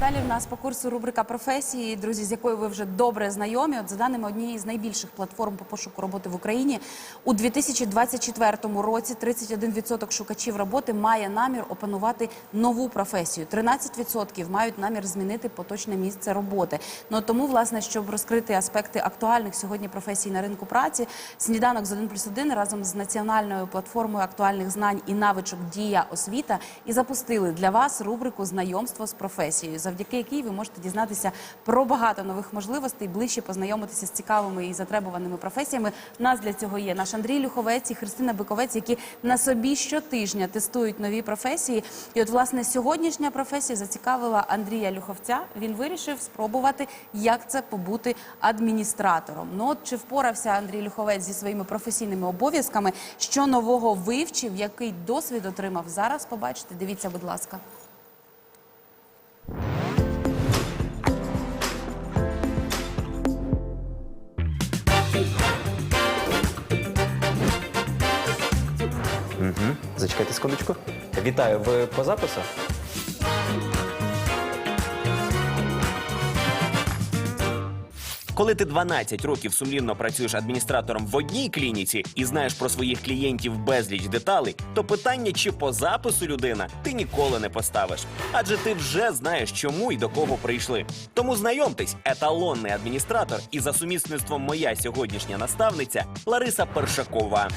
Далі в нас по курсу рубрика професії, друзі, з якою ви вже добре знайомі. От за даними однієї з найбільших платформ по пошуку роботи в Україні, у 2024 році 31% шукачів роботи має намір опанувати нову професію. 13% мають намір змінити поточне місце роботи. Ну тому, власне, щоб розкрити аспекти актуальних сьогодні професій на ринку праці, сніданок з 1 плюс 1 разом з національною платформою актуальних знань і навичок Дія освіта і запустили для вас рубрику Знайомство з професією, завдяки якій ви можете дізнатися про багато нових можливостей, ближче познайомитися з цікавими і затребуваними професіями. Нас для цього є наш Андрій Люховець і Христина Биковець, які на собі щотижня тестують нові професії. І от власне сьогоднішня професія зацікавила Андрія Люховця. Він вирішив спробувати, як це побути адміністратором. Ну от чи впорався Андрій Люховець зі своїми професійними обов'язками? Що нового вивчив, який досвід отримав? Зараз побачите. Дивіться, будь ласка. Зачекайте секундочку. Вітаю, ви по запису? Коли ти 12 років сумлінно працюєш адміністратором в одній клініці і знаєш про своїх клієнтів безліч деталей, то питання, чи по запису людина, ти ніколи не поставиш. Адже ти вже знаєш, чому і до кого прийшли. Тому знайомтесь, еталонний адміністратор і за сумісництвом моя сьогоднішня наставниця Лариса Першакова.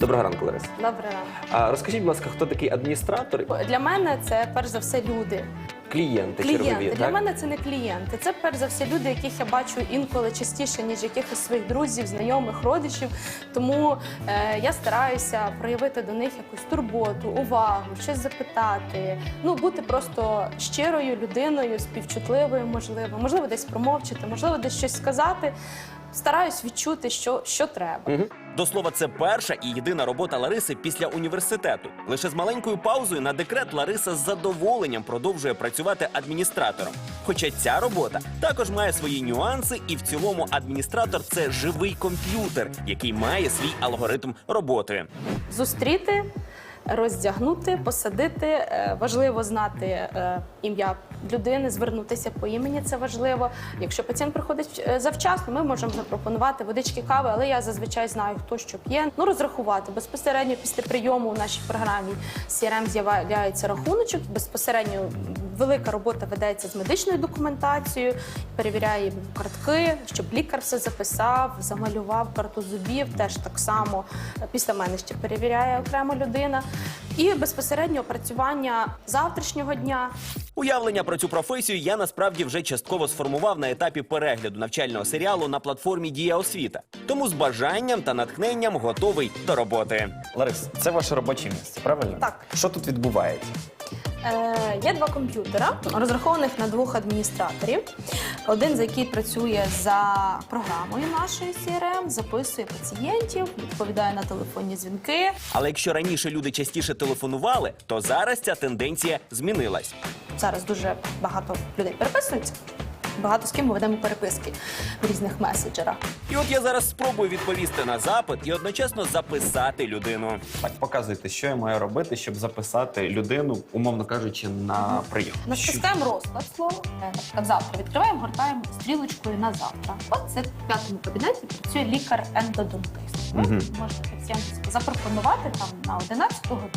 Доброго ранку, Ларис. Добре ранок. А розкажіть, будь ласка, хто такий адміністратор? Для мене це перш за все люди. Клієнти, Клієнти. чергові, Для так? мене це не клієнти. Це перш за все люди, яких я бачу інколи частіше, ніж якихось своїх друзів, знайомих, родичів. Тому е, я стараюся проявити до них якусь турботу, увагу, щось запитати. Ну, бути просто щирою людиною, співчутливою, можливо, можливо, десь промовчити, можливо, десь щось сказати. Стараюсь відчути, що, що треба. До слова, це перша і єдина робота Лариси після університету. Лише з маленькою паузою на декрет Лариса з задоволенням продовжує працювати адміністратором. Хоча ця робота також має свої нюанси, і в цілому адміністратор це живий комп'ютер, який має свій алгоритм роботи. зустріти, роздягнути, посадити. Е, Важливо знати е, ім'я людини, звернутися по імені. Це важливо. Якщо пацієнт приходить е, завчасно, ми можемо запропонувати водички кави, але я зазвичай знаю, хто що п'є. Ну розрахувати безпосередньо після прийому в нашій програмі CRM з'являється рахуночок. Безпосередньо велика робота ведеться з медичною документацією, перевіряє картки, щоб лікар все записав, замалював карту зубів. Теж так само після мене ще перевіряє окрема людина. І безпосередньо опрацювання завтрашнього дня. Уявлення про цю професію я насправді вже частково сформував на етапі перегляду навчального серіалу на платформі Дія освіта. Тому з бажанням та натхненням готовий до роботи. Ларис, це ваше робоче місце, правильно? Так. Що тут відбувається? Е, є два комп'ютера, розрахованих на двох адміністраторів. Один, з який працює за програмою нашої CRM, записує пацієнтів, відповідає на телефонні дзвінки. Але якщо раніше люди частіше телефонували, то зараз ця тенденція змінилась. Зараз дуже багато людей переписуються. Багато з ким ми ведемо переписки в різних меседжерах. І от я зараз спробую відповісти на запит і одночасно записати людину. Так, показуйте, що я маю робити, щоб записати людину, умовно кажучи, на прийом. Натискаємо розклад слова. Е, Наприклад, завтра відкриваємо, гортаємо стрілочкою на завтра. От це в п'ятому кабінеті працює лікар-ендодонтист. Ви Мгм. можете пацієнту запропонувати там на 11 годину.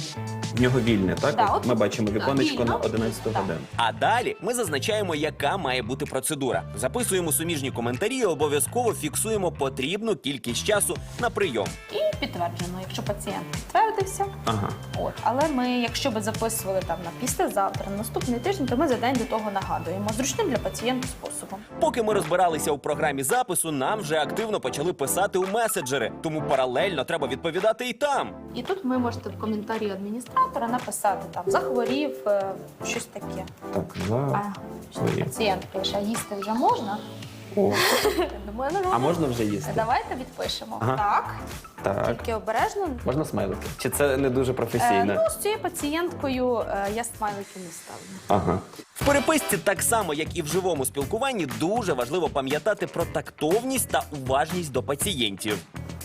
В нього вільне, так? Да, От от Ми бачимо віконечко вільно. на 11 Да. годину. А далі ми зазначаємо, яка має бути процедура. Записуємо суміжні коментарі і обов'язково фіксуємо потрібну кількість часу на прийом. І підтверджено, якщо пацієнт підтвердився. Ага. От, але ми, якщо би записували там на післязавтра, на наступний тиждень, то ми за день до того нагадуємо зручним для пацієнта способом. Поки ми розбиралися у програмі запису, нам вже активно почали писати у меседжери, тому паралельно треба відповідати і там. І тут ви можете в коментарі адміністратора написати там захворів, е, щось таке. Так, за А пацієнт пише, а їсти вже можна. О, Думаю, а можна вже їсти? Давайте відпишемо. Ага. Так, Так. тільки обережно. Можна смайлики? Чи це не дуже Е, професійно? ну, з цією пацієнткою е, я смайлики не ставлю. Ага. В переписці, так само як і в живому спілкуванні, дуже важливо пам'ятати про тактовність та уважність до пацієнтів.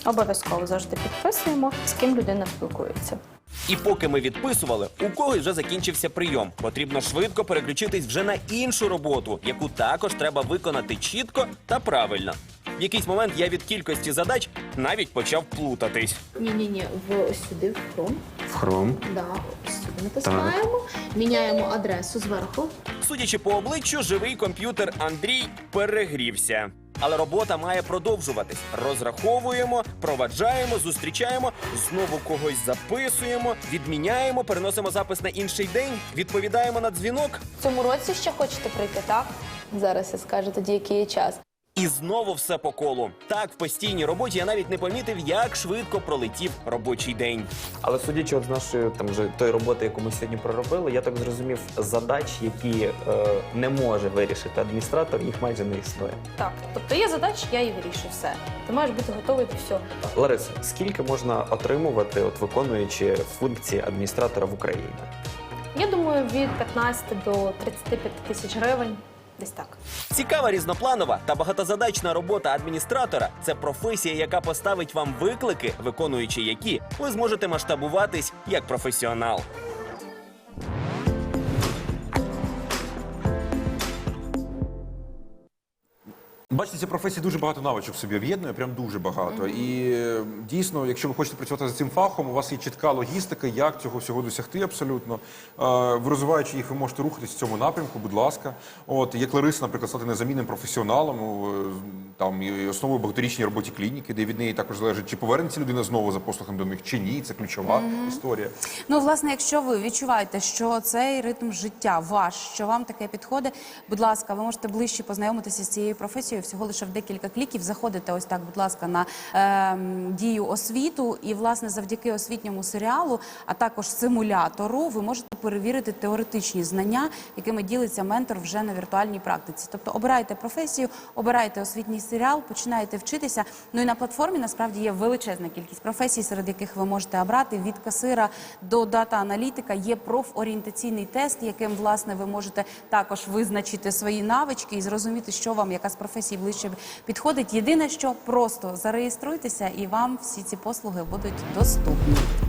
Обов'язково завжди підписуємо, з ким людина спілкується. І поки ми відписували, у когось вже закінчився прийом. Потрібно швидко переключитись вже на іншу роботу, яку також треба виконати чітко та правильно. В якийсь момент я від кількості задач навіть почав плутатись. Ні, ні, ні, в ось сюди, в Chrome. В хром. Да, ось сюди натискаємо, міняємо адресу зверху. Судячи по обличчю, живий комп'ютер Андрій перегрівся. Але робота має продовжуватись. Розраховуємо, проваджаємо, зустрічаємо, знову когось записуємо, відміняємо, переносимо запис на інший день, відповідаємо на дзвінок. В цьому році ще хочете прийти, так? Зараз я скажу тоді, який час. І знову все по колу. Так, в постійній роботі я навіть не помітив, як швидко пролетів робочий день. Але судячи от з нашої там вже тої роботи, яку ми сьогодні проробили, я так зрозумів, задач, які е, не може вирішити адміністратор, їх майже не існує. Так, тобто є задача, я її вирішую. Все. Ти маєш бути готовий до всього. Лариса, скільки можна отримувати, от виконуючи функції адміністратора в Україні? Я думаю, від 15 до 35 тисяч гривень. Десь так. Цікава різнопланова та багатозадачна робота адміністратора це професія, яка поставить вам виклики, виконуючи які ви зможете масштабуватись як професіонал. Бачите, ця професія дуже багато навичок в собі об'єднує, прям дуже багато. І е, дійсно, якщо ви хочете працювати за цим фахом, у вас є чітка логістика, як цього всього досягти абсолютно. Е, ви розвиваючи їх, ви можете рухатись в цьому напрямку, будь ласка. От як Лариса, наприклад, стати незамінним професіоналом, е, там і основою багаторічній роботі клініки, де від неї також залежить, чи повернеться людина знову за послугом до них, чи ні. Це ключова історія. Ну, власне, якщо ви відчуваєте, що цей ритм життя ваш, що вам таке підходить, будь ласка, ви можете ближче познайомитися з цією професією. Всього лише в декілька кліків заходите ось так, будь ласка, на ем, дію освіту. І, власне, завдяки освітньому серіалу, а також симулятору, ви можете перевірити теоретичні знання, якими ділиться ментор вже на віртуальній практиці. Тобто обирайте професію, обирайте освітній серіал, починаєте вчитися. Ну і на платформі насправді є величезна кількість професій, серед яких ви можете обрати від касира до дата-аналітика. Є профорієнтаційний тест, яким власне ви можете також визначити свої навички і зрозуміти, що вам яка з професій ближче підходить. Єдине, що просто зареєструйтеся, і вам всі ці послуги будуть доступні.